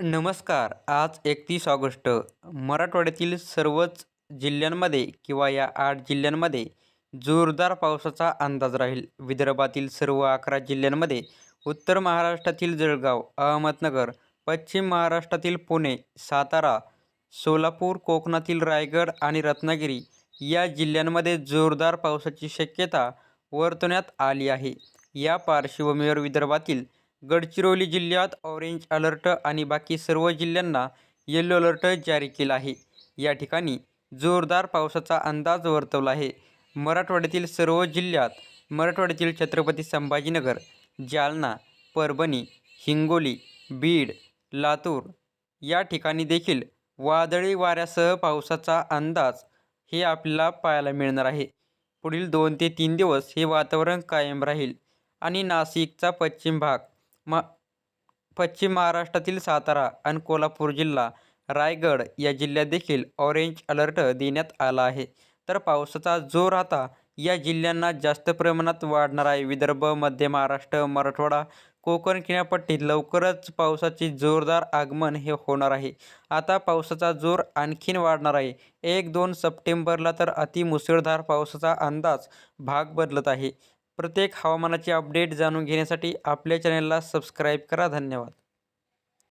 नमस्कार. आज एकतीस ऑगस्ट. मराठवाड्यातील सर्वच जिल्ह्यांमध्ये किंवा या आठ जिल्ह्यांमध्ये जोरदार पावसाचा अंदाज राहील. विदर्भातील सर्व अकरा जिल्ह्यांमध्ये उत्तर महाराष्ट्रातील जळगाव अहमदनगर पश्चिम महाराष्ट्रातील पुणे सातारा सोलापूर कोकणातील रायगड आणि रत्नागिरी या जिल्ह्यांमध्ये जोरदार पावसाची शक्यता वर्तवण्यात आली आहे. या पार्श्वभूमीवर विदर्भातील गडचिरोली जिल्ह्यात ऑरेंज अलर्ट आणि बाकी सर्व जिल्ह्यांना येलो अलर्ट जारी केला आहे. या ठिकाणी जोरदार पावसाचा अंदाज वर्तवला आहे. मराठवाड्यातील सर्व जिल्ह्यात मराठवाड्यातील छत्रपती संभाजीनगर जालना परभणी हिंगोली बीड लातूर या ठिकाणी देखील वादळी वाऱ्यासह पावसाचा अंदाज हे आपल्याला पाहायला मिळणार आहे. पुढील दोन ते तीन दिवस हे वातावरण कायम राहील आणि नाशिकचा पश्चिम भाग म पश्चिम महाराष्ट्रातील सातारा आणि कोल्हापूर जिल्हा रायगड या जिल्ह्यात देखील ऑरेंज अलर्ट देण्यात आला आहे. तर पावसाचा जोर आता या जिल्ह्यांना जास्त प्रमाणात वाढणार आहे. विदर्भ मध्य महाराष्ट्र मराठवाडा कोकण किनारपट्टीत लवकरच पावसाचे जोरदार आगमन हे होणार आहे. आता पावसाचा जोर आणखीन वाढणार आहे. एक दोन सप्टेंबरला तर अतिमुसळधार पावसाचा अंदाज भाग बदलत आहे. प्रत्येक हवामानाचे अपडेट जाणून घेण्यासाठी आपल्या चॅनलला सबस्क्राईब करा. धन्यवाद.